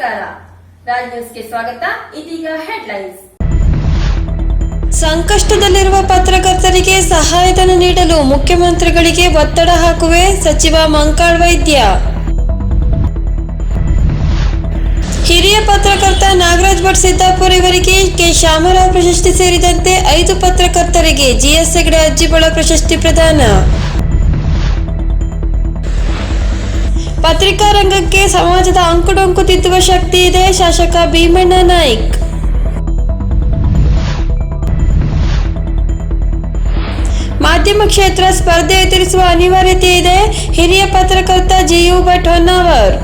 ರಾಜ್ ನ್ಯೂಸ್ಗೆ ಸ್ವಾಗತ. ಇದೀಗ ಹೆಡ್ಲೈನ್ಸ್. ಸಂಕಷ್ಟದಲ್ಲಿರುವ ಪತ್ರಕರ್ತರಿಗೆ ಸಹಾಯಧನ ನೀಡಲು ಮುಖ್ಯಮಂತ್ರಿಗಳಿಗೆ ಒತ್ತಡ ಹಾಕುವೆ ಸಚಿವ ಮಂಕಾಳ್ ವೈದ್ಯ. ಹಿರಿಯ ಪತ್ರಕರ್ತ ನಾಗರಾಜ್ ಭಟ್ ಸಿದ್ದಾಪುರ ಇವರಿಗೆ ಕೆ. ಶ್ಯಾಮರಾವ್ ಪ್ರಶಸ್ತಿ ಸೇರಿದಂತೆ ಐದು ಪತ್ರಕರ್ತರಿಗೆ ಜಿಎಸ್ ಹೆಗಡೆ ಅಜ್ಜಿಬಳ ಪ್ರಶಸ್ತಿ ಪ್ರದಾನ. ಪತ್ರಿಕಾ ರಂಗಕ್ಕೆ ಸಮಾಜದ ಅಂಕುಡೊಂಕು ತಿದ್ದುವ ಶಕ್ತಿ ಇದೆ, ಶಾಸಕ ಭೀಮಣ್ಣ ನಾಯ್ಕ್. ಮಾಧ್ಯಮ ಕ್ಷೇತ್ರ ಸ್ಪರ್ಧೆ ಎದುರಿಸುವ ಅನಿವಾರ್ಯತೆ ಇದೆ, ಹಿರಿಯ ಪತ್ರಕರ್ತ ಜಿಯು ಭಟ್ ಹೊನ್ನಾವರ್.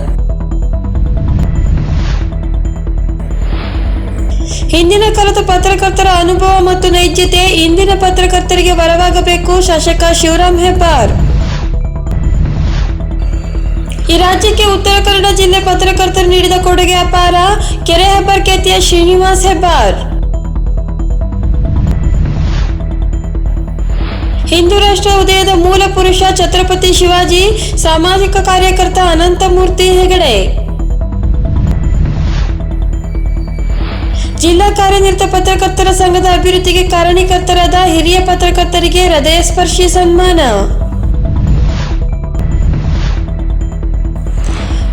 ಹಿಂದಿನ ಕಾಲದ ಪತ್ರಕರ್ತರ ಅನುಭವ ಮತ್ತು ನೈಜತೆ ಇಂದಿನ ಪತ್ರಕರ್ತರಿಗೆ ವರವಾಗಬೇಕು, ಶಾಸಕ ಶಿವರಾಮ್ ಹೆಬ್ಬಾರ್. ಈ ರಾಜ್ಯಕ್ಕೆ ಉತ್ತರ ಕನ್ನಡ ಜಿಲ್ಲೆ ಪತ್ರಕರ್ತರು ನೀಡಿದ ಕೊಡುಗೆ ಅಪಾರ. ಕೆರೆ ಹೆಬ್ಬಾರ್ ಖ್ಯಾತಿಯ ಶ್ರೀನಿವಾಸ್ ಹೆಬ್ಬಾರ್. ಹಿಂದೂ ರಾಷ್ಟ್ರ ಉದಯದ ಮೂಲ ಪುರುಷ ಛತ್ರಪತಿ ಶಿವಾಜಿ, ಸಾಮಾಜಿಕ ಕಾರ್ಯಕರ್ತ ಅನಂತಮೂರ್ತಿ ಹೆಗಡೆ. ಜಿಲ್ಲಾ ಕಾರ್ಯನಿರತ ಪತ್ರಕರ್ತರ ಸಂಘದ ಅಭಿವೃದ್ಧಿಗೆ ಕಾರಣೀಕರ್ತರಾದ ಹಿರಿಯ ಪತ್ರಕರ್ತರಿಗೆ ಹೃದಯ ಸ್ಪರ್ಶಿ ಸನ್ಮಾನ.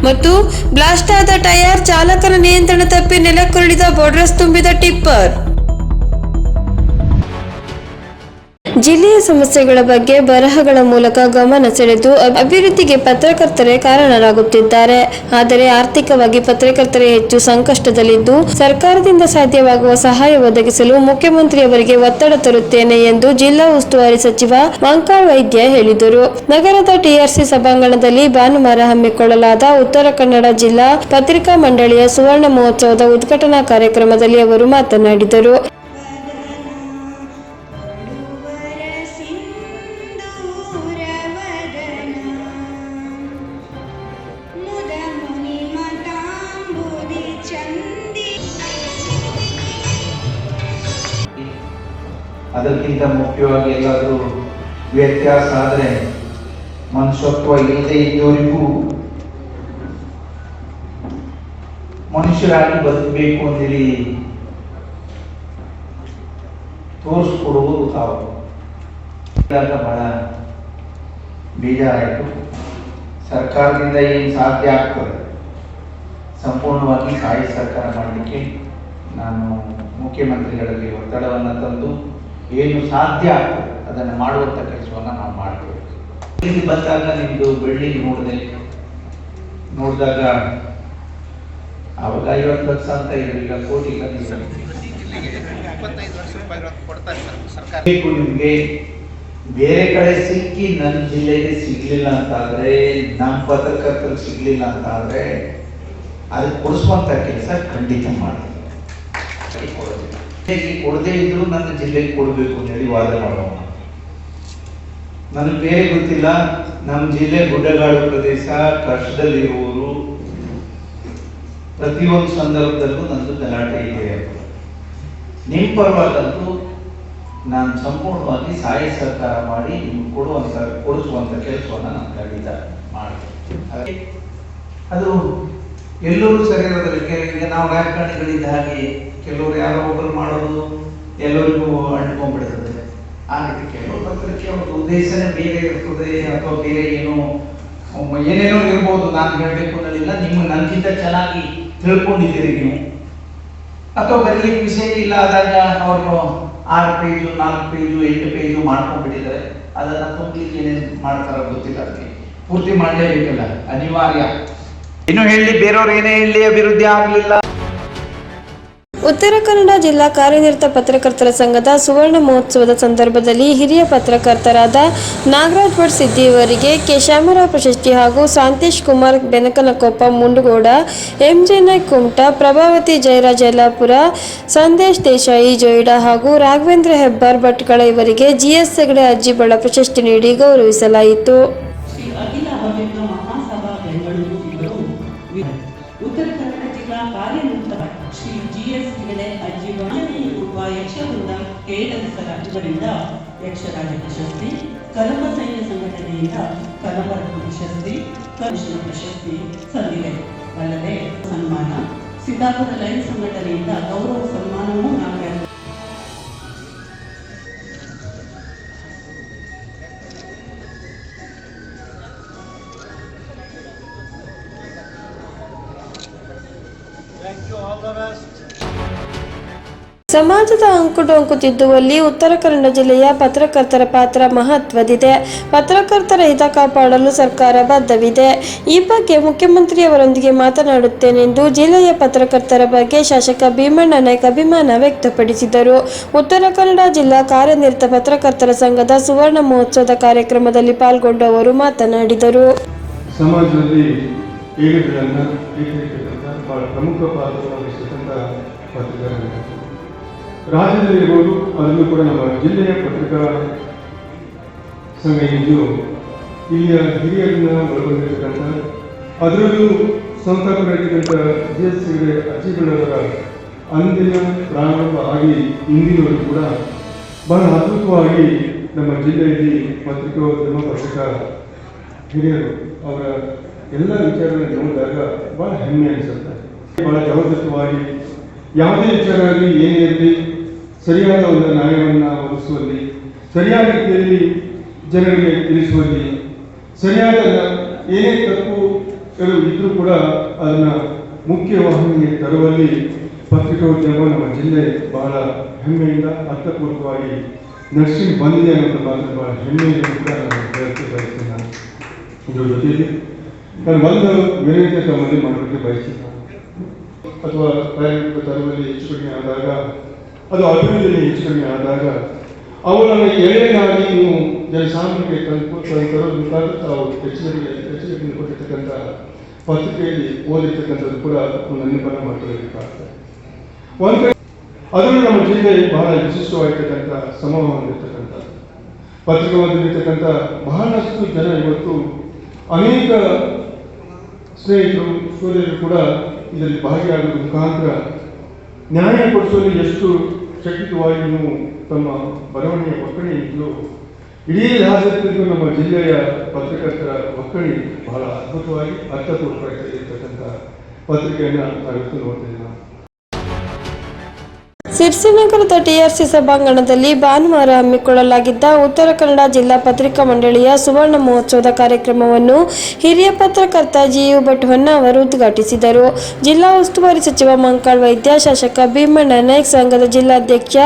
ಮತ್ತು ಬ್ಲಾಸ್ಟ್ ಆದ ಟಯರ್ ಚಾಲಕನ ನಿಯಂತ್ರಣ ತಪ್ಪಿ ನೆಲಕ್ಕುರುಳಿದ ಬೊಡ್ರಸ್ ತುಂಬಿದ ಟಿಪ್ಪರ್. ಜಿಲ್ಲೆಯ ಸಮಸ್ಯೆಗಳ ಬಗ್ಗೆ ಬರಹಗಳ ಮೂಲಕ ಗಮನ ಸೆಳೆದು ಅಭಿವೃದ್ಧಿಗೆ ಪತ್ರಕರ್ತರೇ ಕಾರಣರಾಗುತ್ತಿದ್ದಾರೆ. ಆದರೆ ಆರ್ಥಿಕವಾಗಿ ಪತ್ರಕರ್ತರೇ ಹೆಚ್ಚು ಸಂಕಷ್ಟದಲ್ಲಿದ್ದು, ಸರ್ಕಾರದಿಂದ ಸಾಧ್ಯವಾಗುವ ಸಹಾಯ ಒದಗಿಸಲು ಮುಖ್ಯಮಂತ್ರಿಯವರಿಗೆ ಒತ್ತಡ ತರುತ್ತೇನೆ ಎಂದು ಜಿಲ್ಲಾ ಉಸ್ತುವಾರಿ ಸಚಿವ ಮಂಕಾಳ್ ವೈದ್ಯ ಹೇಳಿದರು. ನಗರದ ಟಿಆರ್ಸಿ ಸಭಾಂಗಣದಲ್ಲಿ ಭಾನುವಾರ ಹಮ್ಮಿಕೊಳ್ಳಲಾದ ಉತ್ತರ ಕನ್ನಡ ಜಿಲ್ಲಾ ಪತ್ರಿಕಾ ಮಂಡಳಿಯ ಸುವರ್ಣ ಮಹೋತ್ಸವದ ಉದ್ಘಾಟನಾ ಕಾರ್ಯಕ್ರಮದಲ್ಲಿ ಅವರು ಮಾತನಾಡಿದರು. ಅದಕ್ಕಿಂತ ಮುಖ್ಯವಾಗಿ ಎಲ್ಲಾದರೂ ವ್ಯತ್ಯಾಸ ಆದರೆ ಮನುಷ್ಯತ್ವ ಇಲ್ಲದೆ ಇದ್ದವರಿಗೂ ಮನುಷ್ಯರಾಗಿ ಬದುಕಬೇಕು ಅಂತೇಳಿ ತೋರಿಸ್ಕೊಡುವುದು ತಾವು. ಬಹಳ ಬೇಜಾರಾಯಿತು. ಸರ್ಕಾರದಿಂದ ಏನು ಸಾಧ್ಯ ಆಗ್ತದೆ? ಸಂಪೂರ್ಣವಾಗಿ ಸಾಯಿ ಸರ್ಕಾರ ಮಾಡಲಿಕ್ಕೆ ನಾನು ಮುಖ್ಯಮಂತ್ರಿಗಳಲ್ಲಿ ಒತ್ತಡವನ್ನು ತಂದು ಏನು ಸಾಧ್ಯ ಆಗ್ತದೆ, ಅದನ್ನು ಮಾಡುವಂಥ ಕೆಲಸವನ್ನು ನಾವು ಮಾಡ್ತೇವೆ. ಇಲ್ಲಿ ಬಂದಾಗ ನಿಮ್ಮದು ಬೆಳ್ಳಿ ನೋಡಿದೆ ನೋಡಿದಾಗ ಅವಾಗ ಐವತ್ತು ಲಕ್ಷ ಅಂತ ಇರಲಿಲ್ಲ ಕೋಟಿ ನಿಮಗೆ, ಬೇರೆ ಕಡೆ ಸಿಕ್ಕಿ ನನ್ನ ಜಿಲ್ಲೆಗೆ ಸಿಗ್ಲಿಲ್ಲ ಅಂತಾದ್ರೆ ನಮ್ಮ ಪತ್ರಕರ್ತರು ಸಿಗ್ಲಿಲ್ಲ ಅಂತಾದ್ರೆ, ಅದಕ್ಕೆ ಕೊಡಿಸುವಂತ ಕೆಲಸ ಖಂಡಿತ ಮಾಡ್ತೀನಿ. ಹೇಗೆ ಕೊಡದೇ ಇದ್ರು ನನ್ನ ಜಿಲ್ಲೆಗೆ ಕೊಡಬೇಕು ಅಂತ ಹೇಳಿ ವಾದ ಮಾಡೋಣ ನನಗೆ ಬೇರೆ ಗೊತ್ತಿಲ್ಲ. ನಮ್ಮ ಜಿಲ್ಲೆ ಗುಡ್ಡಗಾಡು ಪ್ರದೇಶ ಕಷ್ಟದಲ್ಲಿರುವವರು ಪ್ರತಿಯೊಂದು ಸಂದರ್ಭದಲ್ಲೂ ನಂದು ಗಲಾಟೆ ಇದೆ ನಿಮ್ಮ ಪರವಾಗಂತೂ ನಾನು ಸಂಪೂರ್ಣವಾಗಿ ಸಹಾಯ ಸರ್ಕಾರ ಮಾಡಿ ನಿಮ್ಗೆ ಕೊಡುವಂತ, ಕೊಡಿಸುವಂತ ಕೆಲಸವನ್ನ ನಾನು ಖಂಡಿತ ಮಾಡಿದೆ ಅದು ಎಲ್ಲರೂ ಸರಿ ಈಗ ನಾವು ರಾಜಕಾರಣಿಗಳಿದ್ದ ಹಾಗೆ ಕೆಲವರು ಯಾರೋ ಒಬ್ಬರು ಮಾಡೋದು ಎಲ್ಲರಿಗೂ ಅಂಟ್ಕೊಂಡ್ಬಿಡ್ತದೆ. ಆ ರೀತಿ ಕೆಲವು ಪತ್ರಕ್ಕೆ ಒಂದು ಉದ್ದೇಶನೇ ಬೇರೆ ಇರ್ತದೆ ಅಥವಾ ಬೇರೆ ಏನೋ ಏನೇನೋ ಇರ್ಬೋದು ನಾನು ಹೇಳಬೇಕು ಅನ್ನೋದಿಲ್ಲ. ನಿಮ್ಮ ನನಗಿಂತ ಚೆನ್ನಾಗಿ ತಿಳ್ಕೊಂಡಿದ್ದೀರಿ ನೀವು. ಅಥವಾ ಬರೀಲಿಕ್ಕೆ ವಿಷಯ ಇಲ್ಲ ಆದಾಗ ಅವರು ಆರು ಪೇಜು ನಾಲ್ಕು ಪೇಜು ಎಂಟು ಪೇಜು ಮಾಡ್ಕೊಂಡ್ಬಿಟ್ಟಿದ್ದಾರೆ. ಅದನ್ನು ತುಂಬಲಿಕ್ಕೆ ಏನೇನು ಮಾಡ್ತಾರೋ ಗೊತ್ತಿಲ್ಲ ಅದಕ್ಕೆ. ಪೂರ್ತಿ ಮಾಡಲೇಬೇಕಲ್ಲ. ಅನಿವಾರ್ಯ. ಇನ್ನು ಹೇಳಿ ಬೇರೆಯವ್ರು ಏನೇ ಹೇಳಿ ಅಭಿವೃದ್ಧಿ ಆಗಲಿಲ್ಲ. ಉತ್ತರ ಕನ್ನಡ ಜಿಲ್ಲಾ ಕಾರ್ಯನಿರತ ಪತ್ರಕರ್ತರ ಸಂಘದ ಸುವರ್ಣ ಮಹೋತ್ಸವದ ಸಂದರ್ಭದಲ್ಲಿ ಹಿರಿಯ ಪತ್ರಕರ್ತರಾದ ನಾಗರಾಜ್ ಭಟ್ ಸಿದ್ದಿ ಅವರಿಗೆ ಕೆ ಶ್ಯಾಮರಾವ್ ಪ್ರಶಸ್ತಿ ಹಾಗೂ ಶಾಂತೇಶ್ ಕುಮಾರ್ ಬೆನಕನಕೊಪ್ಪ ಮುಂಡಗೋಡ ಎಂಜೆನಾಯ್ ಕುಮಟ, ಪ್ರಭಾವತಿ ಜಯರಾಜ್ ಯಲ್ಲಾಪುರ, ಸಂದೇಶ್ ದೇಸಾಯಿ ಜೊಯ್ಡಾ ಹಾಗೂ ರಾಘವೇಂದ್ರ ಹೆಬ್ಬಾರ್ ಭಟ್ಗಳ ಇವರಿಗೆ ಜಿಎಸ್ ಹೆಗಡೆ ಅಜ್ಜಿಬಳ ಪ್ರಶಸ್ತಿ ನೀಡಿ ಗೌರವಿಸಲಾಯಿತು. ಕಲಮ ಸೈನ್ಯ ಸಂಘಟನೆಯಿಂದ ಕಲಮರ ಪ್ರಶಸ್ತಿ ಕೃಷ್ಣ ಪ್ರಶಸ್ತಿ ಸಂದಿದೆ ಅಲ್ಲದೆ ಸನ್ಮಾನ. ಸಿದ್ದಾಪುರ ಲೈನ್ ಸಂಘಟನೆಯಿಂದ ಗೌರವ ಸನ್ಮಾನವೂ ನಾಳೆ ಸಮಾಜದ ಅಂಕುಡೊಂಕು ತಿದ್ದುವಲ್ಲಿ ಉತ್ತರ ಕನ್ನಡ ಜಿಲ್ಲೆಯ ಪತ್ರಕರ್ತರ ಪಾತ್ರ ಮಹತ್ವದಿದೆ. ಪತ್ರಕರ್ತರ ಹಿತ ಕಾಪಾಡಲು ಸರ್ಕಾರ ಬದ್ಧವಿದೆ. ಈ ಬಗ್ಗೆ ಮುಖ್ಯಮಂತ್ರಿಯವರೊಂದಿಗೆ ಮಾತನಾಡುತ್ತೇನೆಂದು ಜಿಲ್ಲೆಯ ಪತ್ರಕರ್ತರ ಬಗ್ಗೆ ಶಾಸಕ ಭೀಮಣ್ಣ ನಾಯ್ಕ ಅಭಿಮಾನ ವ್ಯಕ್ತಪಡಿಸಿದರು. ಉತ್ತರ ಕನ್ನಡ ಜಿಲ್ಲಾ ಕಾರ್ಯನಿರತ ಪತ್ರಕರ್ತರ ಸಂಘದ ಸುವರ್ಣ ಮಹೋತ್ಸವದ ಕಾರ್ಯಕ್ರಮದಲ್ಲಿ ಪಾಲ್ಗೊಂಡು ಅವರು ಮಾತನಾಡಿದರು. ಸಮಾಜದಲ್ಲಿ ಪ್ರಮುಖ ರಾಜ್ಯದಲ್ಲಿರ್ಬೋದು, ಅದನ್ನು ಕೂಡ ನಮ್ಮ ಜಿಲ್ಲೆಯ ಪತ್ರಿಕಾ ಸಂಘ ಇದ್ದು ಇಲ್ಲಿಯ ಹಿರಿಯರನ್ನ ಒಳಗೊಂಡಿರ್ತಕ್ಕಂಥ, ಅದರಲ್ಲೂ ಸಂಸ್ಥಾಪಕರಾಗಿರ್ತಕ್ಕಂಥ ಜಿ ಎಸ್ ಸಿ ಅಜ್ಜಿಗಳವರ ಅಂದಿನ ಪ್ರಾರಂಭ ಆಗಿ ಇಂದಿನವರು ಕೂಡ ಬಹಳ ಅದ್ಭುತವಾಗಿ ನಮ್ಮ ಜಿಲ್ಲೆಯಲ್ಲಿ ಪತ್ರಿಕೋದ್ಯಮ ಪತ್ರಿಕಾ ಹಿರಿಯರು ಅವರ ಎಲ್ಲ ವಿಚಾರಗಳನ್ನು ನೋಡಿದಾಗ ಬಹಳ ಹೆಮ್ಮೆ ಅನಿಸುತ್ತೆ. ಬಹಳ ಜಬರ್ದಸ್ತವಾಗಿ ಯಾವುದೇ ವಿಚಾರ ಆಗಲಿ ಏನೇ ಇರಲಿ ಸರಿಯಾದ ಒಂದು ನ್ಯಾಯವನ್ನು ಒದಗಿಸುವಲ್ಲಿ, ಸರಿಯಾದ ರೀತಿಯಲ್ಲಿ ಜನರಿಗೆ ತಿಳಿಸುವಲ್ಲಿ, ಸರಿಯಾದ ಏನೇ ತಪ್ಪುಗಳು ಇದ್ರೂ ಕೂಡ ಅದನ್ನು ಮುಖ್ಯ ವಾಹಿನಿಗೆ ತರುವಲ್ಲಿ ಪತ್ರಿಕೋದ್ಯಮ ನಮ್ಮ ಜಿಲ್ಲೆ ಬಹಳ ಹೆಮ್ಮೆಯಿಂದ ಅರ್ಥಪೂರ್ವಕವಾಗಿ ನಡೆಸಿ ಬಂದಿದೆ ಅನ್ನೋದು ಮಾತ್ರ ಬಹಳ ಹೆಮ್ಮೆಯಿಂದ ಕೂಡ ನಾನು ಹೇಳಕ್ಕೆ ಬಯಸ್ತೇನೆ ಇದ್ರ ಜೊತೆಯಲ್ಲಿ ನಾನು ಒಂದು ವಿನಂತಿ ತಮ್ಮಲ್ಲಿ ಮಾಡಲಿಕ್ಕೆ ಬಯಸ್ತೀನಿ. ಅಥವಾ ಪ್ರಯಾಣಿಕ ತರುವಲ್ಲಿ ಹೆಚ್ಚು ಕಡಿಮೆ ಆದಾಗ ಅದು ಅಭಿವೃದ್ಧಿಯಲ್ಲಿ ಹೆಚ್ಚು ಕಡಿಮೆ ಆದಾಗ ಅವುಗಳನ್ನು ಎಳೆಯಾಗಿ ನೀವು ಜನಸಾಮಾನ್ಯರಿಗೆ ತಂದು ತರೋದ್ರ ಮುಖಾಂತರ ತಾವು ಹೆಚ್ಚಿನ ಹೆಚ್ಚಿನ ಕೊಟ್ಟಿರ್ತಕ್ಕಂಥ ಪತ್ರಿಕೆಯಲ್ಲಿ ಓದಿರ್ತಕ್ಕಂಥದ್ದು ಕೂಡ ಒಂದು ಅನುಕೂಲ ಮಾಡ್ಕೊಳ್ಳಬೇಕಾಗ್ತದೆ ಒಂದು ಅದರಲ್ಲಿ ನಮ್ಮ ಜಿಲ್ಲೆ ಬಹಳ ವಿಶಿಷ್ಟವಾಗಿರ್ತಕ್ಕಂಥ ಸಮೂಹ ಹೊಂದಿರ್ತಕ್ಕಂಥದ್ದು ಬಹಳಷ್ಟು ಜನ ಇವತ್ತು ಅನೇಕ ಸ್ನೇಹಿತರು ಸೋದರರು ಕೂಡ ಇದರಲ್ಲಿ ಭಾಗಿಯಾಗುವ ಮುಖಾಂತರ ನ್ಯಾಯ ಕೊಡಿಸುವಲ್ಲಿ ಎಷ್ಟು ಶಕ್ತಿಯುತವಾಗಿ ನೀವು ತಮ್ಮ ಬರವಣಿಗೆಯ ಒಕ್ಕಣೆ ಇದ್ದು, ಇಡೀ ರಾಜ್ಯದಲ್ಲಿಯೂ ನಮ್ಮ ಜಿಲ್ಲೆಯ ಪತ್ರಕರ್ತರ ಒಕ್ಕಣೆ ಬಹಳ ಅದ್ಭುತವಾಗಿ ಅರ್ಥಪೂರ್ವಕವಾಗಿ ಇರ್ತಕ್ಕಂಥ ಪತ್ರಿಕೆಯನ್ನು ನಾವು ಸಿರ್ಸಿನಗರದ ಟಿಆರ್ಸಿ ಸಭಾಂಗಣದಲ್ಲಿ ಭಾನುವಾರ ಹಮ್ಮಿಕೊಳ್ಳಲಾಗಿದ್ದ ಉತ್ತರ ಕನ್ನಡ ಜಿಲ್ಲಾ ಪತ್ರಿಕಾ ಮಂಡಳಿಯ ಸುವರ್ಣ ಮಹೋತ್ಸವದ ಕಾರ್ಯಕ್ರಮವನ್ನು ಹಿರಿಯ ಪತ್ರಕರ್ತ ಜಿಯು ಭಟ್ ಅವರು ಉದ್ಘಾಟಿಸಿದರು. ಜಿಲ್ಲಾ ಉಸ್ತುವಾರಿ ಸಚಿವ ಮಂಕಾಳ್ ವೈದ್ಯ, ಶಾಸಕ ಭೀಮಣ್ಣ ನಾಯಕ್, ಸಂಘದ ಜಿಲ್ಲಾಧ್ಯಕ್ಷ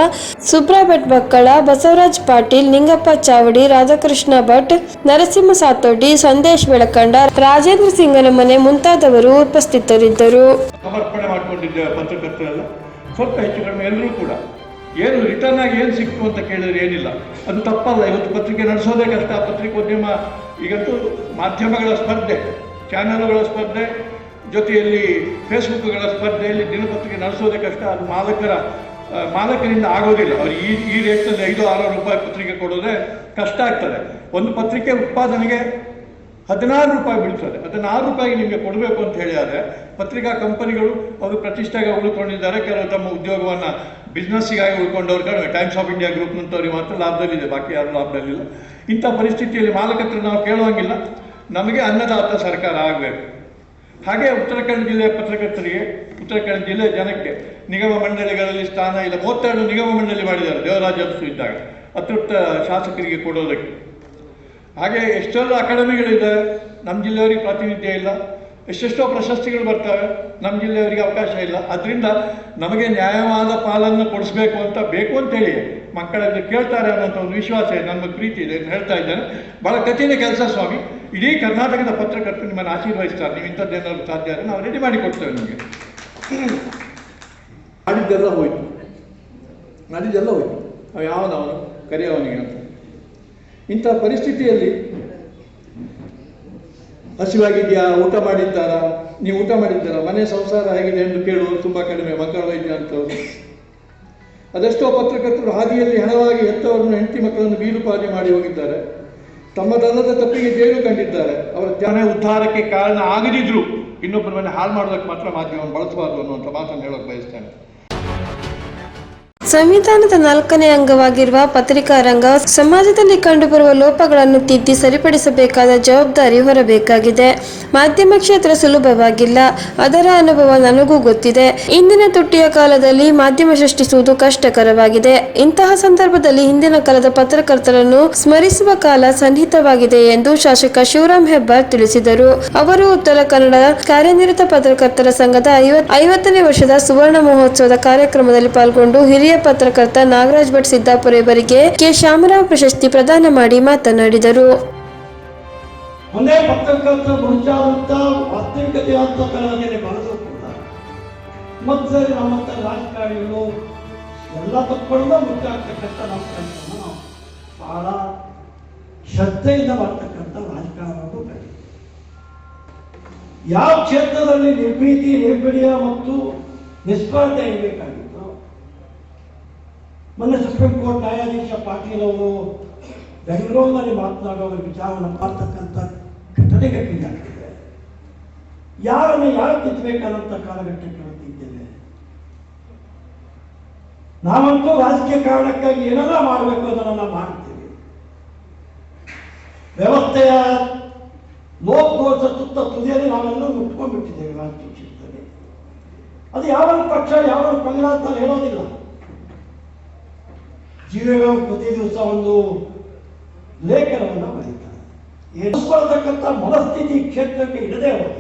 ಸುಬ್ರಾ ಭಟ್ ಬಕ್ಕಳ ಬಸವರಾಜ್ ಪಾಟೀಲ್, ನಿಂಗಪ್ಪ ಚಾವಡಿ, ರಾಧಾಕೃಷ್ಣ ಭಟ್, ನರಸಿಂಹ ಸಾತೋಡಿ, ಸಂದೇಶ್ ಬೆಳಕಂಡ, ರಾಜೇಂದ್ರ ಸಿಂಗನ ಮನೆ ಮುಂತಾದವರು ಉಪಸ್ಥಿತರಿದ್ದರು. ಸ್ವಲ್ಪ ಹೆಚ್ಚು ಕಡಿಮೆ ಎಲ್ಲರೂ ಕೂಡ. ಏನು ರಿಟರ್ನ್ ಆಗಿ ಏನು ಸಿಕ್ತು ಅಂತ ಕೇಳಿದ್ರೆ ಏನಿಲ್ಲ. ಅದು ತಪ್ಪಲ್ಲ, ಇವತ್ತು ಪತ್ರಿಕೆ ನಡೆಸೋದೇ ಕಷ್ಟ. ಪತ್ರಿಕೋದ್ಯಮ ಈಗಂತೂ ಮಾಧ್ಯಮಗಳ ಸ್ಪರ್ಧೆ ಚಾನಲ್ಗಳ ಸ್ಪರ್ಧೆ, ಜೊತೆಯಲ್ಲಿ ಫೇಸ್ಬುಕ್ಗಳ ಸ್ಪರ್ಧೆಯಲ್ಲಿ ದಿನಪತ್ರಿಕೆ ನಡೆಸೋದೇ ಕಷ್ಟ. ಅದು ಮಾಲಕರ ಮಾಲಕರಿಂದ ಆಗೋದಿಲ್ಲ. ಅವ್ರು ಈ ಈ ರೇಟ್ನಲ್ಲಿ ಐದು ಆರು ರೂಪಾಯಿ ಪತ್ರಿಕೆ ಕೊಡೋದೇ ಕಷ್ಟ ಆಗ್ತದೆ. ಒಂದು ಪತ್ರಿಕೆ ಉತ್ಪಾದನೆಗೆ ಹದಿನಾರು ರೂಪಾಯಿ ಬೀಳ್ತದೆ. ಅದನ್ನು ಆರು ರೂಪಾಯಿಗೆ ನಿಮಗೆ ಕೊಡಬೇಕು ಅಂತ ಹೇಳಿದರೆ ಪತ್ರಿಕಾ ಕಂಪನಿಗಳು ಅವರು ಪ್ರತಿಷ್ಠೆಗೆ ಉಳ್ಕೊಂಡಿದ್ದಾರೆ. ಕೆಲವು ತಮ್ಮ ಉದ್ಯೋಗವನ್ನು ಬಿಸ್ನೆಸ್ಸಿಗಾಗಿ ಉಳ್ಕೊಂಡವ್ರು ಕಡಿಮೆ ಟೈಮ್ಸ್ ಆಫ್ ಇಂಡಿಯಾ ಗ್ರೂಪ್ನಂಥವ್ರಿಗೆ ಮಾತ್ರ ಲಾಭದಲ್ಲಿದೆ ಬಾಕಿ ಯಾರು ಲಾಭದಲ್ಲಿಲ್ಲ. ಇಂಥ ಪರಿಸ್ಥಿತಿಯಲ್ಲಿ ಮಾಲಕತ್ರ ನಾವು ಕೇಳುವಂಗಿಲ್ಲ. ನಮಗೆ ಅನ್ನದಾತ ಸರ್ಕಾರ ಆಗಬೇಕು. ಹಾಗೆ ಉತ್ತರ ಕನ್ನಡ ಜಿಲ್ಲೆಯ ಪತ್ರಕರ್ತರಿಗೆ ಉತ್ತರ ಕನ್ನಡ ಜಿಲ್ಲೆಯ ಜನಕ್ಕೆ ನಿಗಮ ಮಂಡಳಿಗಳಲ್ಲಿ ಸ್ಥಾನ ಇಲ್ಲ. ಮೂವತ್ತೆರಡು ನಿಗಮ ಮಂಡಳಿ ಮಾಡಿದ್ದಾರೆ. ದೇವರಾಜ ಇದ್ದಾಗ. ಅತೃಪ್ತ ಶಾಸಕರಿಗೆ ಕೊಡೋದಕ್ಕೆ. ಹಾಗೆ ಎಷ್ಟೆಲ್ಲ ಅಕಾಡೆಮಿಗಳಿದೆ ನಮ್ಮ ಜಿಲ್ಲೆಯವರಿಗೆ ಪ್ರಾತಿನಿಧ್ಯ ಇಲ್ಲ. ಎಷ್ಟೆಷ್ಟೋ ಪ್ರಶಸ್ತಿಗಳು ಬರ್ತವೆ ನಮ್ಮ ಜಿಲ್ಲೆಯವರಿಗೆ ಅವಕಾಶ ಇಲ್ಲ. ಅದರಿಂದ ನಮಗೆ ನ್ಯಾಯವಾದ ಪಾಲನ್ನು ಕೊಡಿಸ್ಬೇಕು ಅಂತ ಬೇಕು ಅಂತೇಳಿ ಮಕ್ಕಳಲ್ಲಿ ಕೇಳ್ತಾರೆ ಅನ್ನೋಂಥ ಒಂದು ವಿಶ್ವಾಸ ಇದೆ ನನ್ನ ಪ್ರೀತಿ ಇದೆ ಅಂತ ಹೇಳ್ತಾ ಇದ್ದಾರೆ ಭಾಳ ಕಠಿಣ ಕೆಲಸ ಸ್ವಾಮಿ. ಇಡೀ ಕರ್ನಾಟಕದ ಪತ್ರಕರ್ತರು ನಿಮ್ಮನ್ನು ಆಶೀರ್ವಹಿಸ್ತಾರೆ ನೀವು ಇಂಥದ್ದೇನಾದ್ರು ಸಾಧ್ಯ ಆದರೆ ನಾವು ರೆಡಿ ಮಾಡಿ ಕೊಡ್ತೇವೆ ನಿಮಗೆ. ಮಾಡಿದ್ದೆಲ್ಲ ಹೋಯ್ತು. ಮಾಡಿದ್ದೆಲ್ಲ ಹೋಯ್ತು. ಅವ ಯಾವನವನು? ಕರೆಯವನಿಗೆ ಅಂತ. ಇಂಥ ಪರಿಸ್ಥಿತಿಯಲ್ಲಿ ಹಸಿವಾಗಿದೆಯಾ ಊಟ ಮಾಡಿದ್ದಾರಾ? ನೀವು ಊಟ ಮಾಡಿದ್ದಾರಾ? ಮನೆ ಸಂಸಾರ ಹೇಗಿದೆ ಎಂದು ಕೇಳುವುದು ತುಂಬ ಕಡಿಮೆ ಮಕ್ಕಳ ವೈದ್ಯ ಅಂತವರು ಅದೆಷ್ಟೋ ಪತ್ರಕರ್ತರು ಹಾದಿಯಲ್ಲಿ ಹಣವಾಗಿ ಹೆತ್ತವರನ್ನು ಹೆಂಡತಿ ಮಕ್ಕಳನ್ನು ಬೀರುಪಾದಿ ಮಾಡಿ ಹೋಗಿದ್ದಾರೆ. ತಮ್ಮದಲ್ಲದ ತಪ್ಪಿಗೆ ಜೈಲು ಕಂಡಿದ್ದಾರೆ. ಅವರ ಜನ ಉದ್ಧಾರಕ್ಕೆ ಕಾರಣ ಆಗದಿದ್ರು ಇನ್ನೊಬ್ಬರ ಮನೆ ಹಾಳು ಮಾಡೋದಕ್ಕೆ ಮಾತ್ರ ಮಾಧ್ಯಮವನ್ನು ಬಳಸಬಾರ್ದು ಅನ್ನುವಂಥ ಮಾತನ್ನು ಹೇಳೋಕೆ ಬಯಸ್ತೇನೆ. ಸಂವಿಧಾನದ ನಾಲ್ಕನೇ ಅಂಗವಾಗಿರುವ ಪತ್ರಿಕಾ ರಂಗ ಸಮಾಜದಲ್ಲಿ ಕಂಡುಬರುವ ಲೋಪಗಳನ್ನು ತಿದ್ದಿ ಸರಿಪಡಿಸಬೇಕಾದ ಜವಾಬ್ದಾರಿ ಹೊರಬೇಕಾಗಿದೆ. ಮಾಧ್ಯಮ ಕ್ಷೇತ್ರ ಸುಲಭವಾಗಿಲ್ಲ. ಅದರ ಅನುಭವ ನನಗೂ ಗೊತ್ತಿದೆ. ಇಂದಿನ ತುಟ್ಟಿಯ ಕಾಲದಲ್ಲಿ ಮಾಧ್ಯಮ ಸೃಷ್ಟಿಸುವುದು ಕಷ್ಟಕರವಾಗಿದೆ. ಇಂತಹ ಸಂದರ್ಭದಲ್ಲಿ ಹಿಂದಿನ ಕಾಲದ ಪತ್ರಕರ್ತರನ್ನು ಸ್ಮರಿಸುವ ಕಾಲ ಸನ್ನಿಹಿತವಾಗಿದೆ ಎಂದು ಶಾಸಕ ಶಿವರಾಮ್ ಹೆಬ್ಬಾರ್ ತಿಳಿಸಿದರು. ಅವರು ಉತ್ತರ ಕನ್ನಡ ಕಾರ್ಯನಿರತ ಪತ್ರಕರ್ತರ ಸಂಘದ ಐವತ್ ಐವತ್ತನೇ ವರ್ಷದ ಸುವರ್ಣ ಮಹೋತ್ಸವದ ಕಾರ್ಯಕ್ರಮದಲ್ಲಿ ಪಾಲ್ಗೊಂಡು ಹಿರಿಯ ಪತ್ರಕರ್ತ ನಾಗರಾಜ್ ಭಟ್ ಸಿದ್ದಾಪುರ ಇವರಿಗೆ ಕೆ. ಶಾಮರಾವ್ ಪ್ರಶಸ್ತಿ ಪ್ರದಾನ ಮಾಡಿ ಮಾತನಾಡಿದರು. ಒಂದೇ ಪತ್ರಕರ್ತ ಮುಂಚಾದಂತ ವಾಸ್ತವಿಕತೆ ಅಂತ ಕಲಾವಿದರೆ ಬಳಸೋ ಕೂಡ ಮತ್ತೆ ನಮ್ಮಂಥ ರಾಜಕಾರಣಿಗಳು ಎಲ್ಲ ತಪ್ಪುಗಳನ್ನ ಮುಂಚಾಗ್ತಕ್ಕಂಥ ನಮ್ಮ ಕೆಲಸವನ್ನು ನಾವು ಬಹಳ ಶ್ರದ್ಧೆಯಿಂದ ಮಾಡ್ತಕ್ಕಂಥ ರಾಜಕಾರಣವನ್ನು ಕಲಿ ಯಾವ ಕ್ಷೇತ್ರದಲ್ಲಿ ನಿರ್ಭೀತಿ ನಿರ್ಬಿಡಿಯ ಮತ್ತು ನಿಸ್ಪರ್ಧೆ ಇರಬೇಕಾಗಿತ್ತು? ಮೊನ್ನೆ ಸುಪ್ರೀಂ ಕೋರ್ಟ್ ನ್ಯಾಯಾಧೀಶ ಪಾಟೀಲ್ ಅವರು ಬೆಂಗಳೂರಿನಲ್ಲಿ ಮಾತನಾಡುವ ವಿಚಾರವನ್ನು ಮಾಡ್ತಕ್ಕಂಥ ಘಟನೆಗಳಿಗಾಗಿದೆ ಯಾರನ್ನು ಯಾರು ತಿದ್ದಬೇಕನ್ನಂಥ ಕಾಲಘಟ್ಟಕ್ಕೆ ಬಂದಿದ್ದೇವೆ. ನಾವಂತೂ ರಾಜಕೀಯ ಕಾರಣಕ್ಕಾಗಿ ಏನೆಲ್ಲ ಮಾಡಬೇಕು ಅದನ್ನು ಮಾಡ್ತೀವಿ ವ್ಯವಸ್ಥೆಯ ಲೋಕೋಚ ಸುತ್ತ ತುದಿಯಲ್ಲಿ ನಾವೆಲ್ಲ ಮುಟ್ಕೊಂಡ್ಬಿಟ್ಟಿದ್ದೇವೆ ರಾಜಕೀಯ ಕ್ಷೇತ್ರದಲ್ಲಿ. ಅದು ಯಾವ ಪಕ್ಷ ಯಾವ ಪಂಗಡ ಅಂತ ಹೇಳೋದಿಲ್ಲ. ಜೀವಗಳು ಪ್ರತಿ ದಿವಸ ಒಂದು ಲೇಖನವನ್ನು ಬರೀತಾರೆ. ಎದುರಿಸ್ಕೊಳ್ತಕ್ಕಂಥ ಮನಸ್ಥಿತಿ ಕ್ಷೇತ್ರಕ್ಕೆ ಇಡದೆ ಹೋಗಿದೆ.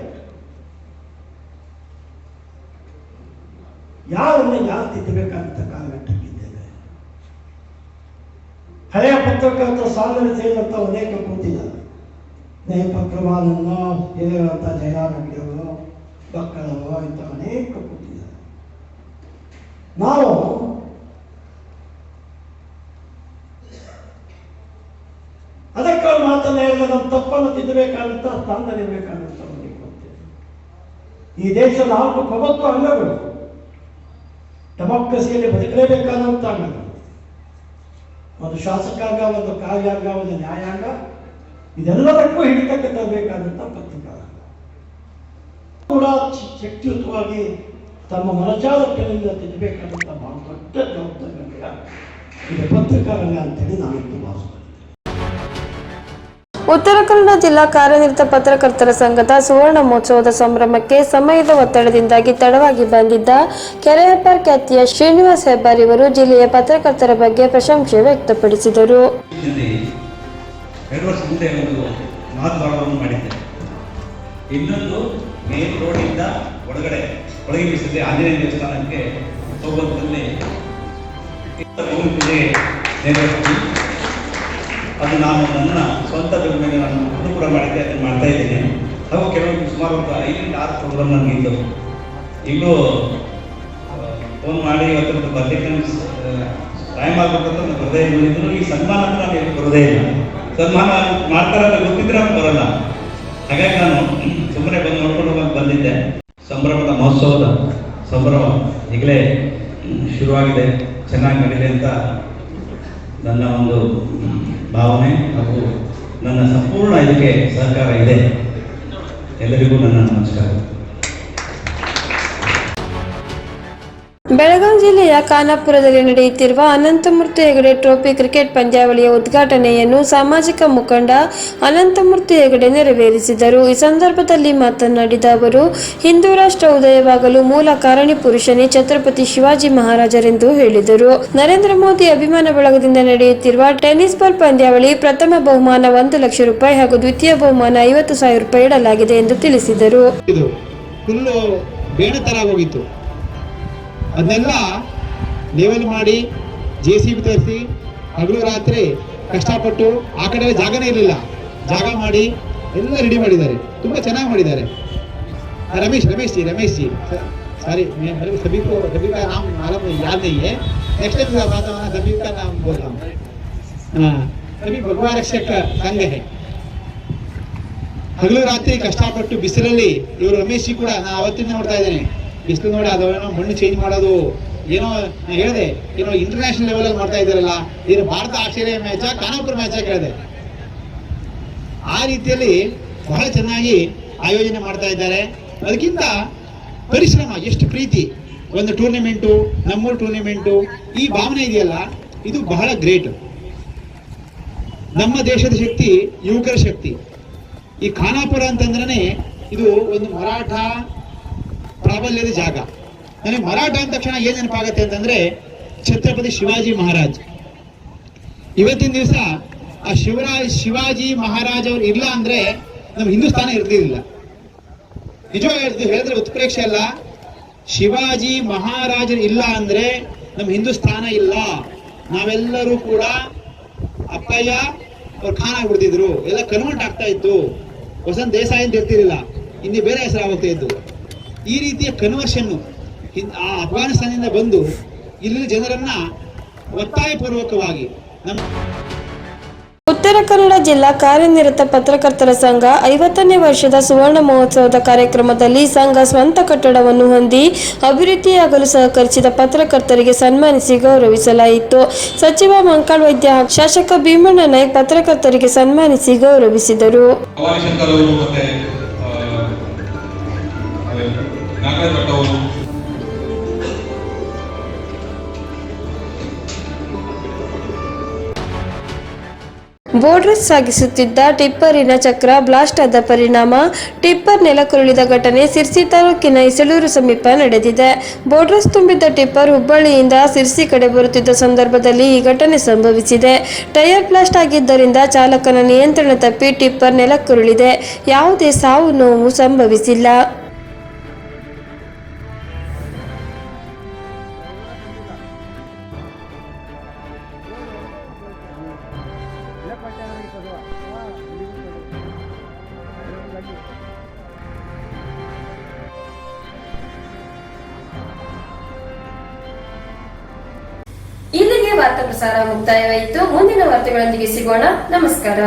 ಯಾರನ್ನು ಯಾರು ತಿದ್ದಬೇಕಂತ ಕಾಲಘಟ್ಟಕ್ಕಿದ್ದೇವೆ? ಹಳೆಯ ಪತ್ರಕರ್ತ ಸಾಧನೆ ಸೇರಿದಂಥ ಅನೇಕ ಕೂತಿದ್ದಾರೆ ನೇಪ ಪ್ರಮಾಣನ್ನು ಹಿರಿಯರಂಥ ಜಯರಾಮಗಿರಿಯವರು ಮಕ್ಕಳವರು ಇಂಥ ಅನೇಕ ಕೂತಿದ್ದಾರೆ ನಾವು ಅದಕ್ಕೆ ಅವ್ರು ನಮ್ಮ ತಪ್ಪನ್ನು ತಿದ್ದಬೇಕಾದಂತಹ ಅವರಿಗೆ ಗೊತ್ತಿದೆ ಈ ದೇಶ ನಾಲ್ಕು ಪ್ರಭುತ್ವ ಅಂಗಗಳು. ಡೆಮಾಕ್ರಸಿಯಲ್ಲಿ ಬದುಕಲೇಬೇಕಾದಂತ ಅಂಗಗಳು. ಒಂದು ಶಾಸಕಾಂಗ, ಒಂದು ಕಾರ್ಯಾಂಗ, ಒಂದು ನ್ಯಾಯಾಂಗ, ಇದೆಲ್ಲದಕ್ಕೂ ಹಿಡಿತಕ್ಕೆ ತರಬೇಕಾದಂತಹ ಪತ್ರಿಕಾ. ಕೂಡ ಶಕ್ತಿಯುತವಾಗಿ ತಮ್ಮ ಮನಚಾದ ಕಡೆಯಿಂದ ತಿನ್ನಬೇಕಾದಂತಹ ಬಹಳ ದೊಡ್ಡ ಜವಾಬ್ದಾರಿ ಇದು ಪತ್ರಿಕಾ ರಂಗ ಅಂತೇಳಿ ನಾನು ಭಾವಿಸ್ತೀವಿ ಉತ್ತರ ಕನ್ನಡ ಜಿಲ್ಲಾ ಕಾರ್ಯನಿರತ ಪತ್ರಕರ್ತರ ಸಂಘದ ಸುವರ್ಣ ಮಹೋತ್ಸವದ ಸಂಭ್ರಮಕ್ಕೆ ಸಮಯದ ಒತ್ತಡದಿಂದಾಗಿ ತಡವಾಗಿ ಬಂದಿದ್ದ ಕೆರೆಹಪ್ಪರ್ ಖ್ಯಾತಿಯ ಶ್ರೀನಿವಾಸ್ ಹೆಬ್ಬಾರ್ ಇವರು ಜಿಲ್ಲೆಯ ಪತ್ರಕರ್ತರ ಬಗ್ಗೆ ಪ್ರಶಂಸೆ ವ್ಯಕ್ತಪಡಿಸಿದರು. ಇನ್ನೊಂದು ಅದು ನಾನು ನನ್ನ ಸ್ವಂತ ದುಡಿಮೆಗೆ ನಾನು ದುಡ್ಡು ಕೂಡ ಮಾಡಿದ್ದೆ ಅದನ್ನು ಮಾಡ್ತಾ ಇದ್ದೀನಿ. ಹಾಗೂ ಕೆಲವೊಂದು ಸುಮಾರು ಒಂದು ಐದರಿಂದ ಆರು ಪ್ರೋಗ್ರಾಮ್ ನನಗಿದ್ದು ಈಗಲೂ ಫೋನ್ ಮಾಡಿ ಇವತ್ತು ಬರ್ಲಿಕ್ಕೆ ಟೈಮ್ ಆಗ್ಬೇಕಂತ ನಾನು ಬರದೇ ಇಲ್ಲ ಈ ಸನ್ಮಾನ ನಾನು ಬರದೇ ಬರೋದೇ ಇಲ್ಲ. ಸನ್ಮಾನ ಮಾಡ್ತಾರೆ ಅಂತ ಗೊತ್ತಿದ್ರೆ ನಾನು ಬರಲ್ಲ. ಹಾಗಾಗಿ ನಾನು ಸುಮ್ಮನೆ ಬಂದು ನೋಡ್ಕೊಂಡು ಬಂದಿದ್ದೆ. ಸಂಭ್ರಮದ ಮಹೋತ್ಸವದ ಸಂಭ್ರಮ ಈಗಲೇ ಶುರುವಾಗಿದೆ. ಚೆನ್ನಾಗಿ ನಡೀಲಿ ಅಂತ ನನ್ನ ಒಂದು ಭಾವನೆ ಹಾಗೂ ನನ್ನ ಸಂಪೂರ್ಣ ಇದಕ್ಕೆ ಸಹಕಾರ ಇದೆ. ಎಲ್ಲರಿಗೂ ನನ್ನ ನಮಸ್ಕಾರ. ಬೆಳಗಾವಿ ಜಿಲ್ಲೆಯ ಖಾನಾಪುರದಲ್ಲಿ ನಡೆಯುತ್ತಿರುವ ಅನಂತಮೂರ್ತಿ ಹೆಗಡೆ ಟ್ರೋಫಿ ಕ್ರಿಕೆಟ್ ಪಂದ್ಯಾವಳಿಯ ಉದ್ಘಾಟನೆಯನ್ನು ಸಾಮಾಜಿಕ ಮುಖಂಡ ಅನಂತಮೂರ್ತಿ ಹೆಗಡೆ ನೆರವೇರಿಸಿದರು. ಈ ಸಂದರ್ಭದಲ್ಲಿ ಮಾತನಾಡಿದ ಅವರು, ಹಿಂದೂ ರಾಷ್ಟ್ರ ಉದಯವಾಗಲು ಮೂಲ ಕಾರಣಿ ಪುರುಷನೇ ಛತ್ರಪತಿ ಶಿವಾಜಿ ಮಹಾರಾಜರೆಂದು ಹೇಳಿದರು. ನರೇಂದ್ರ ಮೋದಿ ಅಭಿಮಾನ ಬಳಗದಿಂದ ನಡೆಯುತ್ತಿರುವ ಟೆನಿಸ್ ಬಾಲ್ ಪಂದ್ಯಾವಳಿ ಪ್ರಥಮ ಬಹುಮಾನ ಒಂದು ಲಕ್ಷ ರೂಪಾಯಿ ಹಾಗೂ ದ್ವಿತೀಯ ಬಹುಮಾನ ಐವತ್ತು ಸಾವಿರ ರೂಪಾಯಿ ಇಡಲಾಗಿದೆ ಎಂದು ತಿಳಿಸಿದರು. ಅದನ್ನೆಲ್ಲ ಲೆವೆಲ್ ಮಾಡಿ ಜೆ ಸಿ ಬಿ ತರಿಸಿ ಹಗಲು ರಾತ್ರಿ ಕಷ್ಟಪಟ್ಟು ಆ ಕಡೆ ಜಾಗನೇ ಇರಲಿಲ್ಲ. ಜಾಗ ಮಾಡಿ ಎಲ್ಲ ರೆಡಿ ಮಾಡಿದ್ದಾರೆ. ತುಂಬ ಚೆನ್ನಾಗಿ ಮಾಡಿದ್ದಾರೆ. ರಮೇಶ್ ರಮೇಶ್ ಜಿ ರಮೇಶ್ ಜಿ. ಸಾರಿ ಸಭೀಕೋ ಸಭೀಕಾ ನಾಮ್ ಆರಾಮ ನೆಕ್ಸ್ಟ್ ವಾತಾವರಣ ಸಭೀಕಾ ನಾಮ್ ಹಾಂ ಸಭಿ ರಕ್ಷಕ ಸಂಘ. ಹೇ ಹಗಲು ರಾತ್ರಿ ಕಷ್ಟಪಟ್ಟು ಬಿಸಿಲಲ್ಲಿ ಇವರು ರಮೇಶ್ ಜಿ ಕೂಡ ನಾ ಅವತ್ತಿಂದ ನೋಡ್ತಾ ಇದ್ದೇನೆ. ಬಿಸಿಲು ನೋಡಿ ಏನೋ ಮಣ್ಣು ಚೇಂಜ್ ಮಾಡೋದು, ಏನೋ ಹೇಳಿದೆ, ಏನೋ ಇಂಟರ್ನ್ಯಾಷನಲ್ ಲೆವೆಲ್ ಅಲ್ಲಿ ಮಾಡ್ತಾ ಇದ್ದಾರಲ್ಲ ಇದು Bharata Australia match Khanapur match ಕೇಳಿದೆ. ಆ ರೀತಿಯಲ್ಲಿ ಬಹಳ ಚೆನ್ನಾಗಿ ಆಯೋಜನೆ ಮಾಡ್ತಾ ಇದ್ದಾರೆ. ಅದಕ್ಕಿಂತ ಪರಿಶ್ರಮ, ಎಷ್ಟು ಪ್ರೀತಿ, ಒಂದು ಟೂರ್ನಿಮೆಂಟು ನಮ್ಮೂರು ಟೂರ್ನಿಮೆಂಟು ಈ ಭಾವನೆ ಇದೆಯಲ್ಲ, ಇದು ಬಹಳ ಗ್ರೇಟ್ ನಮ್ಮ ದೇಶದ ಶಕ್ತಿ, ಯುವಕರ ಶಕ್ತಿ. ಈ ಖಾನಾಪುರ ಅಂತಂದ್ರೆ ಇದು ಒಂದು ಮರಾಠ ಪ್ರಾಬಲ್ಯದ ಜಾಗ. ನನಗೆ ಮರಾಠ ಅಂದ ತಕ್ಷಣ ಏನ್ ನೆನಪಾಗತ್ತೆ ಅಂತಂದ್ರೆ ಛತ್ರಪತಿ ಶಿವಾಜಿ ಮಹಾರಾಜ್. ಇವತ್ತಿನ ದಿವಸ ಆ ಶಿವರಾಜ್, ಶಿವಾಜಿ ಮಹಾರಾಜ್ ಅವ್ರು ಇಲ್ಲ ಅಂದ್ರೆ ನಮ್ಮ ಹಿಂದೂಸ್ತಾನ ಇರ್ತಿರ್ಲಿಲ್ಲ ನಿಜವಾಗ ಹೇಳ್ತೀವಿ ಹೇಳಿದ್ರೆ ಉತ್ಪ್ರೇಕ್ಷೆ ಅಲ್ಲ, ಶಿವಾಜಿ ಮಹಾರಾಜರು ಇಲ್ಲ ಅಂದ್ರೆ ನಮ್ಮ ಹಿಂದೂಸ್ತಾನ ಇಲ್ಲ. ನಾವೆಲ್ಲರೂ ಕೂಡ ಅಪ್ಪಯ್ಯ ಅವ್ರು ಖಾನ್ ಆಗ್ಬಿಡ್ತಿದ್ರು. ಎಲ್ಲ ಕನ್ವರ್ಟ್ ಆಗ್ತಾ ಇತ್ತು. ಹೊಸ ದೇಸಾಯಿ ಅಂತ ಇರ್ತಿರ್ಲಿಲ್ಲ. ಇನ್ನು ಬೇರೆ ಹೆಸರಾಗ್ತಾ ಇತ್ತು. ಈ ರೀತಿಯ ಕನ್ವರ್ಷನ್ ಆ ಅಫ್ಘಾನಿಸ್ತಾನದಿಂದ ಬಂದು ಇಲ್ಲಿನ ಜನರನ್ನ ಒತ್ತಾಯಪೂರ್ವಕವಾಗಿ ನಮ್ಮ ಉತ್ತರ ಕನ್ನಡ ಜಿಲ್ಲಾ ಕಾರ್ಯನಿರತ ಪತ್ರಕರ್ತರ ಸಂಘ ಐವತ್ತನೇ ವರ್ಷದ ಸುವರ್ಣ ಮಹೋತ್ಸವದ ಕಾರ್ಯಕ್ರಮದಲ್ಲಿ ಸಂಘ ಸ್ವಂತ ಕಟ್ಟಡವನ್ನು ಹೊಂದಿ ಅಭಿವೃದ್ಧಿಯಾಗಲು ಸಹಕರಿಸಿದ ಪತ್ರಕರ್ತರಿಗೆ ಸನ್ಮಾನಿಸಿ ಗೌರವಿಸಲಾಯಿತು. ಸಚಿವ ಮಂಕಾಳ್ ವೈದ್ಯ ಶಾಸಕ ಭೀಮಣ್ಣ ನಾಯ್ಕ್ ಪತ್ರಕರ್ತರಿಗೆ ಸನ್ಮಾನಿಸಿ ಗೌರವಿಸಿದರು. ಬೋರ್ಡ್ರಸ್ ಸಾಗಿಸುತ್ತಿದ್ದ ಟಿಪ್ಪರಿನ ಚಕ್ರ ಬ್ಲಾಸ್ಟ್ ಆದ ಪರಿಣಾಮ ಟಿಪ್ಪರ್ ನೆಲಕುರುಳಿದ ಘಟನೆ ಸಿರ್ಸಿ ತಾಲೂಕಿನ ಇಸಳೂರು ಸಮೀಪ ನಡೆದಿದೆ. ಬೋಡ್ರಸ್ ತುಂಬಿದ್ದ ಟಿಪ್ಪರ್ ಹುಬ್ಬಳ್ಳಿಯಿಂದ ಸಿರ್ಸಿ ಕಡೆ ಬರುತ್ತಿದ್ದ ಸಂದರ್ಭದಲ್ಲಿ ಈ ಘಟನೆ ಸಂಭವಿಸಿದೆ. ಟೈರ್ ಬ್ಲಾಸ್ಟ್ ಆಗಿದ್ದರಿಂದ ಚಾಲಕನ ನಿಯಂತ್ರಣ ತಪ್ಪಿ ಟಿಪ್ಪರ್ ನೆಲಕ್ಕುರುಳಿದೆ ಯಾವುದೇ ಸಾವು ನೋವು ಸಂಭವಿಸಿಲ್ಲ. ಮುಕ್ತಾಯವಾಯಿತು. ಮುಂದಿನ ವಾರ್ತೆಗಳೊಂದಿಗೆ ಸಿಗೋಣ. ನಮಸ್ಕಾರ.